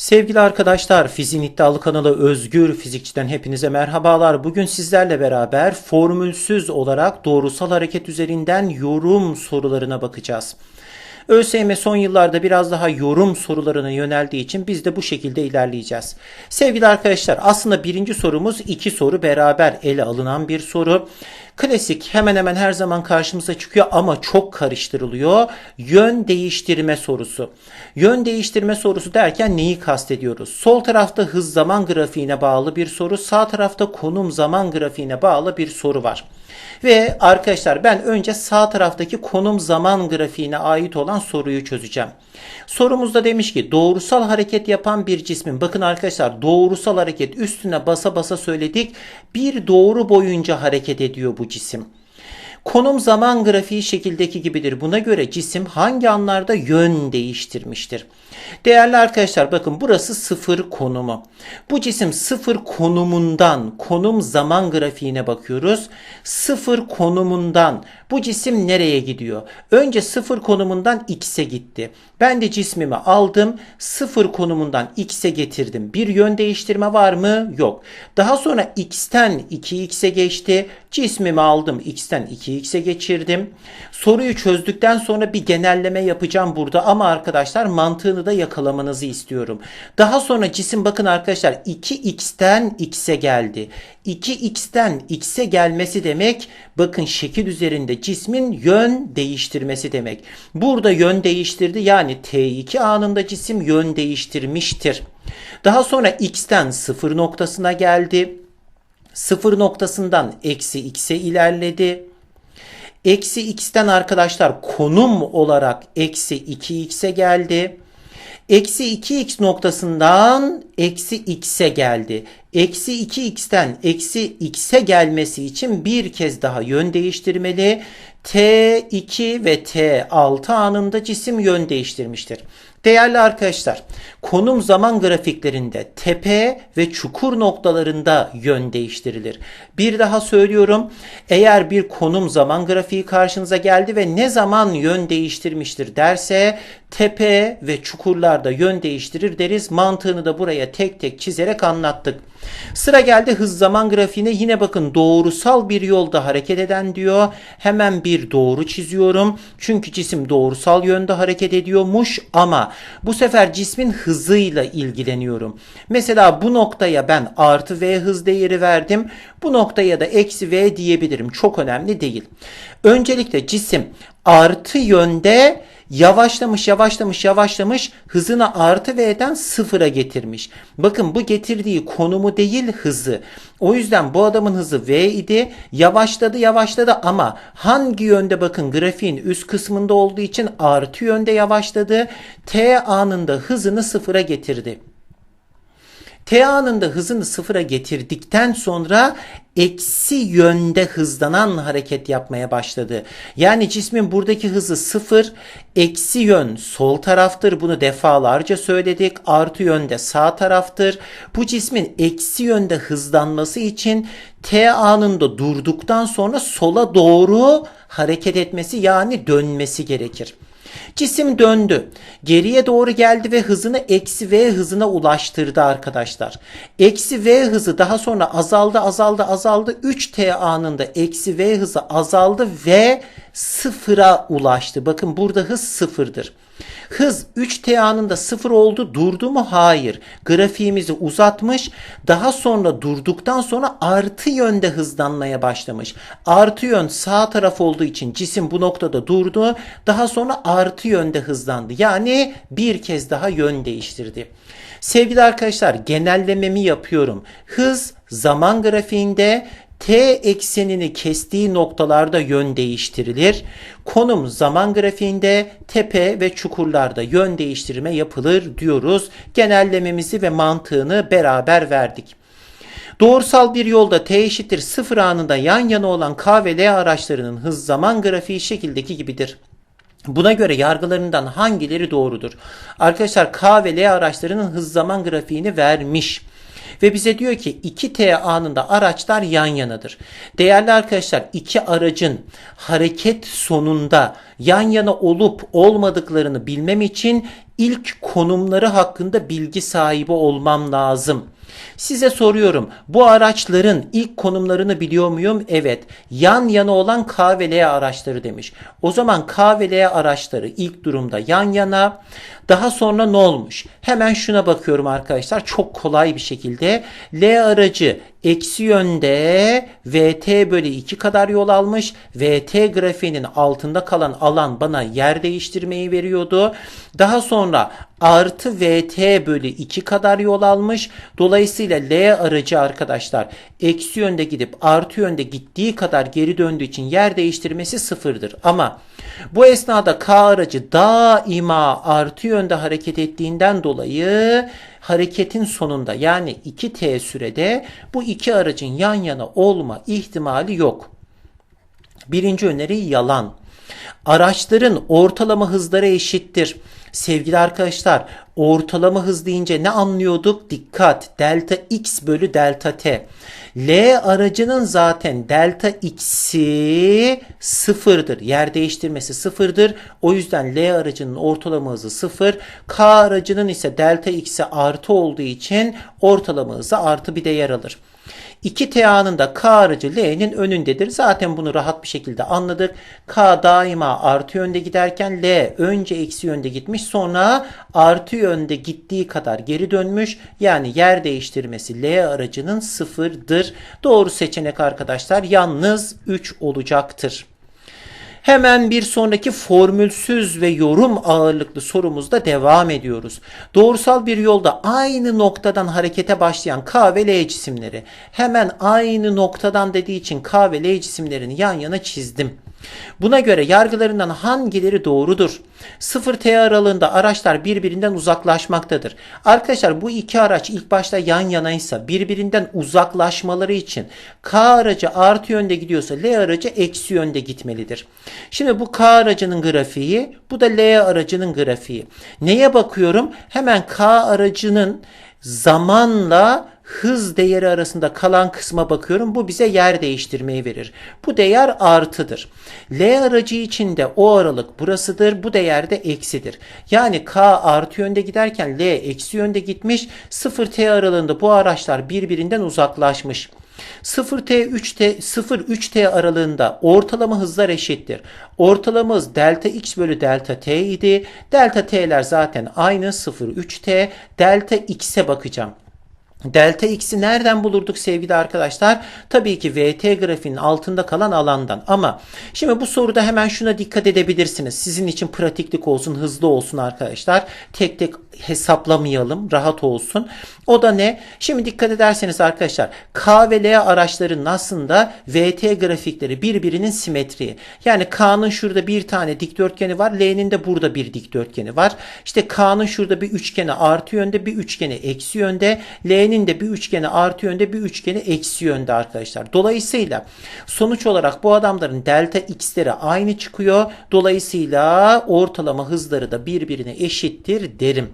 Sevgili arkadaşlar, Fizin İddialı kanalı Özgür Fizikçi'den hepinize merhabalar. Bugün sizlerle beraber formülsüz olarak doğrusal hareket üzerinden yorum sorularına bakacağız. ÖSYM son yıllarda biraz daha yorum sorularına yöneldiği için biz de bu şekilde ilerleyeceğiz. Sevgili arkadaşlar aslında birinci sorumuz iki soru beraber ele alınan bir soru. Klasik hemen hemen her zaman karşımıza çıkıyor ama çok karıştırılıyor. Yön değiştirme sorusu. Yön değiştirme sorusu derken neyi kastediyoruz? Sol tarafta hız zaman grafiğine bağlı bir soru, sağ tarafta konum zaman grafiğine bağlı bir soru var. Ve arkadaşlar ben önce sağ taraftaki konum zaman grafiğine ait olan soruyu çözeceğim. Sorumuzda demiş ki doğrusal hareket yapan bir cismin bakın arkadaşlar doğrusal hareket üstüne basa basa söyledik. Bir doğru boyunca hareket ediyor bu cisim. Konum zaman grafiği şekildeki gibidir. Buna göre cisim hangi anlarda yön değiştirmiştir? Değerli arkadaşlar bakın burası sıfır konumu. Bu cisim sıfır konumundan konum zaman grafiğine bakıyoruz. Sıfır konumundan bu cisim nereye gidiyor? Önce sıfır konumundan x'e gitti. Ben de cismimi aldım. Sıfır konumundan x'e getirdim. Bir yön değiştirme var mı? Yok. Daha sonra x'ten 2x'e geçti. Cismimi aldım. x'ten 2x'e geçirdim. Soruyu çözdükten sonra bir genelleme yapacağım burada ama arkadaşlar mantığını da yakalamanızı istiyorum. Daha sonra cisim bakın arkadaşlar 2x'ten x'e geldi. 2x'ten x'e gelmesi demek bakın şekil üzerinde cismin yön değiştirmesi demek. Burada yön değiştirdi yani t2 anında cisim yön değiştirmiştir. Daha sonra x'ten 0 noktasına geldi. 0 noktasından eksi x'e ilerledi. Eksi x'ten arkadaşlar konum olarak eksi 2x'e geldi. Eksi 2x noktasından eksi x'e geldi. Eksi 2x'ten eksi x'e gelmesi için bir kez daha yön değiştirmeli. T2 ve T6 anında cisim yön değiştirmiştir. Değerli arkadaşlar, konum zaman grafiklerinde tepe ve çukur noktalarında yön değiştirilir. Bir daha söylüyorum. Eğer bir konum zaman grafiği karşınıza geldi ve ne zaman yön değiştirmiştir derse tepe ve çukurlarda yön değiştirir deriz. Mantığını da buraya tek tek çizerek anlattık. Sıra geldi hız zaman grafiğine. Yine bakın doğrusal bir yolda hareket eden diyor. Hemen bir doğru çiziyorum. Çünkü cisim doğrusal yönde hareket ediyormuş ama bu sefer cismin hızıyla ilgileniyorum. Mesela bu noktaya ben artı v hız değeri verdim. Bu noktaya da eksi v diyebilirim. Çok önemli değil. Öncelikle cisim artı yönde yavaşlamış yavaşlamış yavaşlamış hızını artı v'den sıfıra getirmiş. Bakın bu getirdiği konumu değil hızı. O yüzden bu adamın hızı v idi. Yavaşladı yavaşladı ama hangi yönde bakın grafiğin üst kısmında olduğu için artı yönde yavaşladı. T anında hızını sıfıra getirdi. T anında hızını sıfıra getirdikten sonra eksi yönde hızlanan hareket yapmaya başladı. Yani cismin buradaki hızı sıfır, eksi yön sol taraftır. Bunu defalarca söyledik. Artı yönde sağ taraftır. Bu cismin eksi yönde hızlanması için T anında durduktan sonra sola doğru hareket etmesi yani dönmesi gerekir. Cisim döndü. Geriye doğru geldi ve hızını eksi v hızına ulaştırdı arkadaşlar. Eksi v hızı daha sonra azaldı azaldı azaldı. 3t anında eksi v hızı azaldı ve sıfıra ulaştı. Bakın burada hız sıfırdır. Hız 3t anında sıfır oldu durdu mu? Hayır. Grafiğimizi uzatmış. Daha sonra durduktan sonra artı yönde hızlanmaya başlamış. Artı yön sağ taraf olduğu için cisim bu noktada durdu. Daha sonra artı yönde hızlandı. Yani bir kez daha yön değiştirdi. Sevgili arkadaşlar genellememi yapıyorum. Hız zaman grafiğinde t eksenini kestiği noktalarda yön değiştirilir. Konum zaman grafiğinde tepe ve çukurlarda yön değiştirme yapılır diyoruz. Genellememizi ve mantığını beraber verdik. Doğrusal bir yolda t eşittir 0 anında yan yana olan k ve l araçlarının hız zaman grafiği şekildeki gibidir. Buna göre yargılarından hangileri doğrudur? Arkadaşlar K ve L araçlarının hız zaman grafiğini vermiş. Ve bize diyor ki 2T anında araçlar yan yanadır. Değerli arkadaşlar iki aracın hareket sonunda yan yana olup olmadıklarını bilmem için ilk konumları hakkında bilgi sahibi olmam lazım. Size soruyorum. Bu araçların ilk konumlarını biliyor muyum? Evet. Yan yana olan K ve L araçları demiş. O zaman K ve L araçları ilk durumda yan yana. Daha sonra ne olmuş? Hemen şuna bakıyorum arkadaşlar. Çok kolay bir şekilde. L aracı eksi yönde VT bölü 2 kadar yol almış. VT grafiğinin altında kalan alan bana yer değiştirmeyi veriyordu. Daha sonra artı VT bölü 2 kadar yol almış. Dolayısıyla L aracı arkadaşlar eksi yönde gidip artı yönde gittiği kadar geri döndüğü için yer değiştirmesi sıfırdır. Ama bu esnada K aracı daima artı yönde hareket ettiğinden dolayı hareketin sonunda yani 2t sürede bu iki aracın yan yana olma ihtimali yok. Birinci öneri yalan. Araçların ortalama hızları eşittir. Sevgili arkadaşlar ortalama hız deyince ne anlıyorduk? Dikkat delta x bölü delta t. L aracının zaten delta x'i sıfırdır. Yer değiştirmesi sıfırdır. O yüzden L aracının ortalama hızı sıfır. K aracının ise delta x'i artı olduğu için ortalama hızı artı bir değer alır. 2T anında K aracı L'nin önündedir. Zaten bunu rahat bir şekilde anladık. K daima artı yönde giderken L önce eksi yönde gitmiş sonra artı yönde gittiği kadar geri dönmüş. Yani yer değiştirmesi L aracının sıfırdır. Doğru seçenek arkadaşlar yalnız 3 olacaktır. Hemen bir sonraki formülsüz ve yorum ağırlıklı sorumuzda devam ediyoruz. Doğrusal bir yolda aynı noktadan harekete başlayan K ve L cisimleri hemen aynı noktadan dediği için K ve L cisimlerini yan yana çizdim. Buna göre yargılarından hangileri doğrudur? 0T aralığında araçlar birbirinden uzaklaşmaktadır. Arkadaşlar bu iki araç ilk başta yan yanaysa birbirinden uzaklaşmaları için K aracı artı yönde gidiyorsa L aracı eksi yönde gitmelidir. Şimdi bu K aracının grafiği bu da L aracının grafiği. Neye bakıyorum? Hemen K aracının zamanla hız değeri arasında kalan kısma bakıyorum. Bu bize yer değiştirmeyi verir. Bu değer artıdır. L aracı için de o aralık burasıdır. Bu değer de eksidir. Yani K artı yönde giderken L eksi yönde gitmiş. 0T aralığında bu araçlar birbirinden uzaklaşmış. 0T 3T 0-3T aralığında ortalama hızlar eşittir. Ortalama hız delta x bölü delta t idi. Delta t'ler zaten aynı 0-3T. Delta x'e bakacağım. Delta x'i nereden bulurduk sevgili arkadaşlar? Tabii ki VT grafiğinin altında kalan alandan. Ama şimdi bu soruda hemen şuna dikkat edebilirsiniz. Sizin için pratiklik olsun, hızlı olsun arkadaşlar. Tek tek hesaplamayalım, rahat olsun. O da ne? Şimdi dikkat ederseniz arkadaşlar K ve L araçlarının aslında VT grafikleri birbirinin simetriği. Yani K'nın şurada bir tane dikdörtgeni var. L'nin de burada bir dikdörtgeni var. İşte K'nın şurada bir üçgeni artı yönde, bir üçgeni eksi yönde. L'nin de bir üçgeni artı yönde, bir üçgeni eksi yönde arkadaşlar. Dolayısıyla sonuç olarak bu adamların delta x'leri aynı çıkıyor. Dolayısıyla ortalama hızları da birbirine eşittir derim.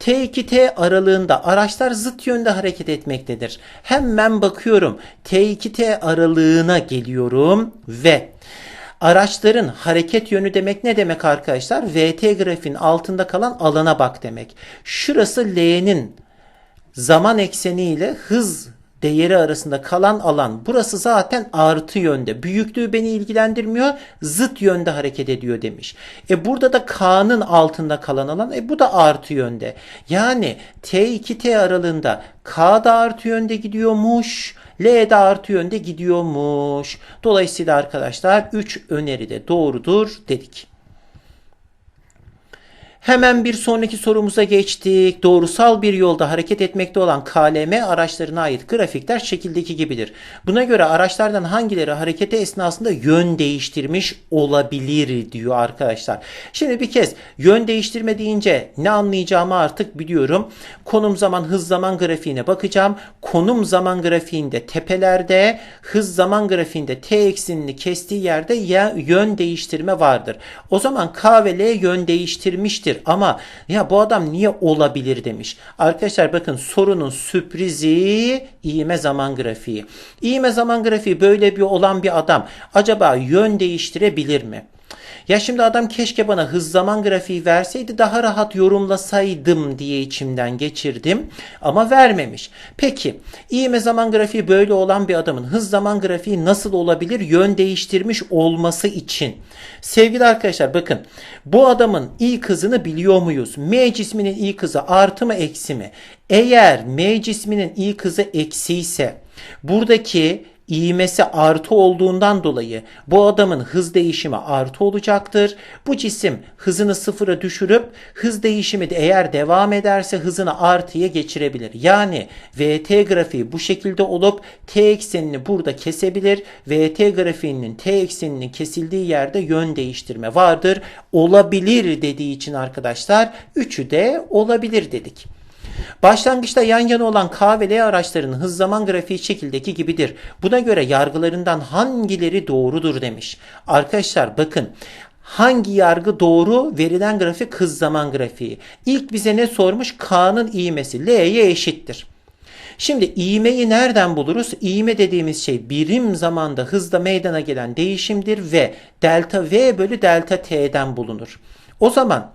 T2T aralığında araçlar zıt yönde hareket etmektedir. Hemen bakıyorum. T2T aralığına geliyorum ve Araçların hareket yönü demek ne demek arkadaşlar? VT grafiğin altında kalan alana bak demek. Şurası L'nin zaman ekseni ile hız değeri arasında kalan alan burası zaten artı yönde. Büyüklüğü beni ilgilendirmiyor. Zıt yönde hareket ediyor demiş. E burada da K'nın altında kalan alan e bu da artı yönde. Yani T2T aralığında K da artı yönde gidiyormuş. L de artı yönde gidiyormuş. Dolayısıyla arkadaşlar 3 öneri de doğrudur dedik. Hemen bir sonraki sorumuza geçtik. Doğrusal bir yolda hareket etmekte olan KLM araçlarına ait grafikler şekildeki gibidir. Buna göre araçlardan hangileri harekete esnasında yön değiştirmiş olabilir diyor arkadaşlar. Şimdi bir kez yön değiştirme deyince ne anlayacağımı artık biliyorum. Konum zaman hız zaman grafiğine bakacağım. Konum zaman grafiğinde tepelerde, hız zaman grafiğinde t eksenini kestiği yerde yön değiştirme vardır. O zaman K ve L yön değiştirmiştir değişir ama ya bu adam niye olabilir demiş. Arkadaşlar bakın sorunun sürprizi iğme zaman grafiği. İğme zaman grafiği böyle bir olan bir adam acaba yön değiştirebilir mi? Ya şimdi adam keşke bana hız zaman grafiği verseydi daha rahat yorumlasaydım diye içimden geçirdim ama vermemiş. Peki ivme zaman grafiği böyle olan bir adamın hız zaman grafiği nasıl olabilir yön değiştirmiş olması için? Sevgili arkadaşlar bakın bu adamın ilk hızını biliyor muyuz? M cisminin ilk hızı artı mı eksi mi? Eğer M cisminin ilk hızı eksi ise buradaki ivmesi artı olduğundan dolayı bu adamın hız değişimi artı olacaktır. Bu cisim hızını sıfıra düşürüp hız değişimi de eğer devam ederse hızını artıya geçirebilir. Yani VT grafiği bu şekilde olup T eksenini burada kesebilir. VT grafiğinin T ekseninin kesildiği yerde yön değiştirme vardır. Olabilir dediği için arkadaşlar üçü de olabilir dedik. Başlangıçta yan yana olan K ve L araçlarının hız zaman grafiği şekildeki gibidir. Buna göre yargılarından hangileri doğrudur demiş. Arkadaşlar bakın hangi yargı doğru verilen grafik hız zaman grafiği. İlk bize ne sormuş? K'nın ivmesi L'ye eşittir. Şimdi ivmeyi nereden buluruz? İvme dediğimiz şey birim zamanda hızda meydana gelen değişimdir ve delta V bölü delta T'den bulunur. O zaman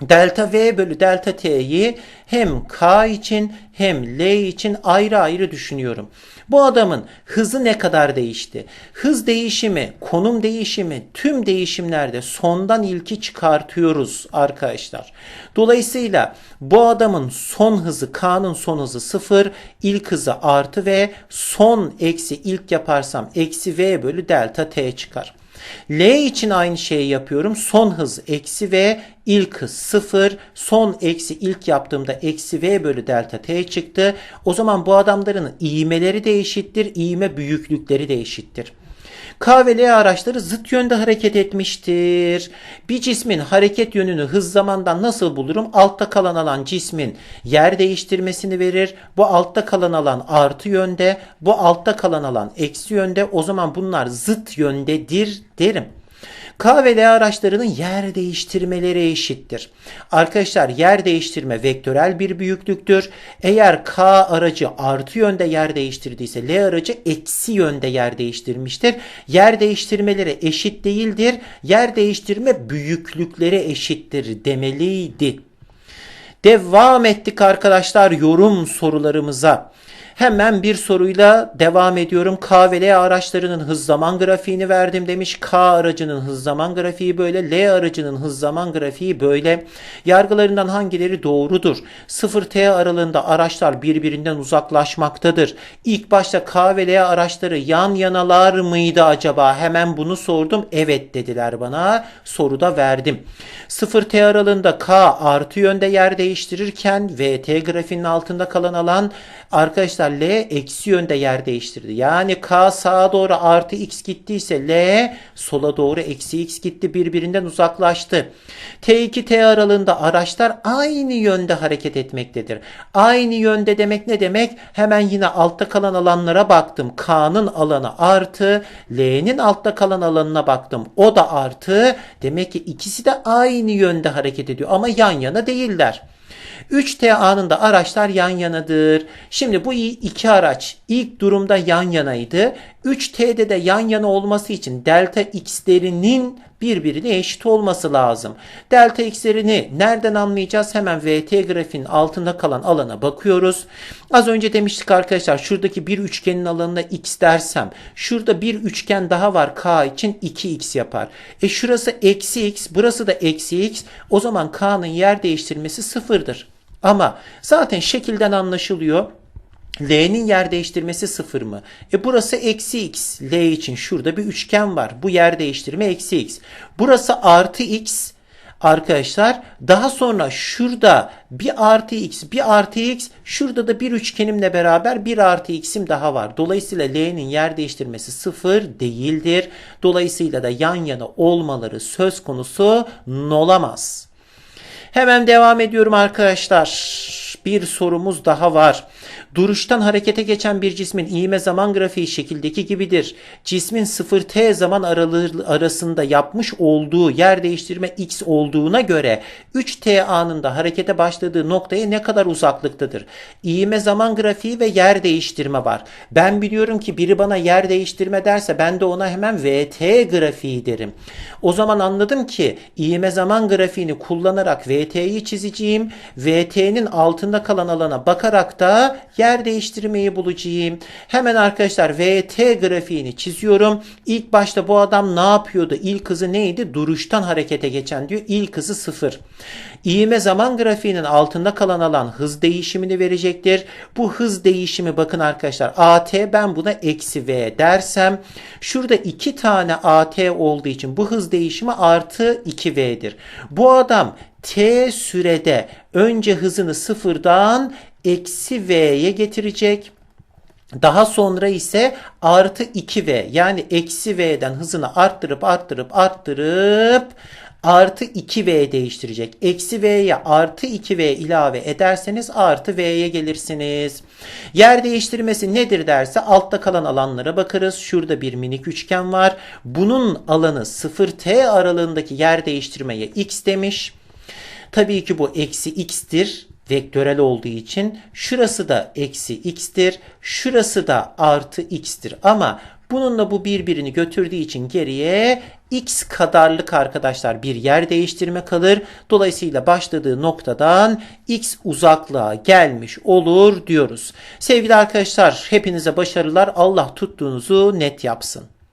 Delta V bölü delta T'yi hem K için hem L için ayrı ayrı düşünüyorum. Bu adamın hızı ne kadar değişti? Hız değişimi, konum değişimi, tüm değişimlerde sondan ilki çıkartıyoruz arkadaşlar. Dolayısıyla bu adamın son hızı K'nın son hızı 0, ilk hızı artı V, son eksi ilk yaparsam eksi V bölü delta T çıkar. L için aynı şeyi yapıyorum. Son hız eksi V, ilk hız 0, son eksi ilk yaptığımda eksi V bölü delta T çıktı. O zaman bu adamların iğmeleri de eşittir, iğme büyüklükleri de eşittir. K ve L araçları zıt yönde hareket etmiştir. Bir cismin hareket yönünü hız zamandan nasıl bulurum? Altta kalan alan cismin yer değiştirmesini verir. Bu altta kalan alan artı yönde, bu altta kalan alan eksi yönde. O zaman bunlar zıt yöndedir derim. K ve L araçlarının yer değiştirmeleri eşittir. Arkadaşlar yer değiştirme vektörel bir büyüklüktür. Eğer K aracı artı yönde yer değiştirdiyse L aracı eksi yönde yer değiştirmiştir. Yer değiştirmeleri eşit değildir. Yer değiştirme büyüklükleri eşittir demeliydi. Devam ettik arkadaşlar yorum sorularımıza. Hemen bir soruyla devam ediyorum. K ve L araçlarının hız zaman grafiğini verdim demiş. K aracının hız zaman grafiği böyle. L aracının hız zaman grafiği böyle. Yargılarından hangileri doğrudur? 0T aralığında araçlar birbirinden uzaklaşmaktadır. İlk başta K ve L araçları yan yanalar mıydı acaba? Hemen bunu sordum. Evet dediler bana. Soruda verdim. 0T aralığında K artı yönde yer değiştirirken VT grafiğinin altında kalan alan arkadaşlar L eksi yönde yer değiştirdi. Yani K sağa doğru artı x gittiyse L sola doğru eksi x gitti. Birbirinden uzaklaştı. T2T aralığında araçlar aynı yönde hareket etmektedir. Aynı yönde demek ne demek? Hemen yine altta kalan alanlara baktım. K'nın alanı artı, L'nin altta kalan alanına baktım. O da artı. Demek ki ikisi de aynı yönde hareket ediyor ama yan yana değiller. 3T anında araçlar yan yanadır. Şimdi bu iki araç ilk durumda yan yanaydı. 3T'de de yan yana olması için delta x'lerinin birbirine eşit olması lazım. Delta x'lerini nereden anlayacağız? Hemen VT grafiğinin altında kalan alana bakıyoruz. Az önce demiştik arkadaşlar şuradaki bir üçgenin alanına x dersem şurada bir üçgen daha var k için 2x yapar. E şurası eksi x burası da eksi x o zaman k'nın yer değiştirmesi sıfırdır. Ama zaten şekilden anlaşılıyor. L'nin yer değiştirmesi sıfır mı? E burası eksi x. L için şurada bir üçgen var. Bu yer değiştirme eksi x. Burası artı x. Arkadaşlar daha sonra şurada bir artı x bir artı x şurada da bir üçgenimle beraber bir artı x'im daha var. Dolayısıyla L'nin yer değiştirmesi sıfır değildir. Dolayısıyla da yan yana olmaları söz konusu olamaz. Hemen devam ediyorum arkadaşlar. bir sorumuz daha var. Duruştan harekete geçen bir cismin ivme zaman grafiği şekildeki gibidir. Cismin 0t zaman aralığı arasında yapmış olduğu yer değiştirme x olduğuna göre 3t anında harekete başladığı noktaya ne kadar uzaklıktadır? İğme zaman grafiği ve yer değiştirme var. Ben biliyorum ki biri bana yer değiştirme derse ben de ona hemen vt grafiği derim. O zaman anladım ki iğme zaman grafiğini kullanarak vt'yi çizeceğim. vt'nin altında kalan alana bakarak da yer değiştirmeyi bulacağım. Hemen arkadaşlar vt grafiğini çiziyorum. İlk başta bu adam ne yapıyordu? İlk hızı neydi? Duruştan harekete geçen diyor. İlk hızı sıfır. İğme zaman grafiğinin altında kalan alan hız değişimini verecektir. Bu hız değişimi bakın arkadaşlar at ben buna eksi v dersem şurada iki tane at olduğu için bu hız değişimi artı 2v'dir. Bu adam t sürede önce hızını sıfırdan eksi v'ye getirecek. Daha sonra ise artı 2v yani eksi v'den hızını arttırıp arttırıp arttırıp artı 2v değiştirecek. Eksi v'ye artı 2v ilave ederseniz artı v'ye gelirsiniz. Yer değiştirmesi nedir derse altta kalan alanlara bakarız. Şurada bir minik üçgen var. Bunun alanı 0t aralığındaki yer değiştirmeye x demiş. Tabii ki bu eksi x'tir vektörel olduğu için şurası da eksi x'tir. Şurası da artı x'tir. Ama bununla bu birbirini götürdüğü için geriye x kadarlık arkadaşlar bir yer değiştirme kalır. Dolayısıyla başladığı noktadan x uzaklığa gelmiş olur diyoruz. Sevgili arkadaşlar hepinize başarılar. Allah tuttuğunuzu net yapsın.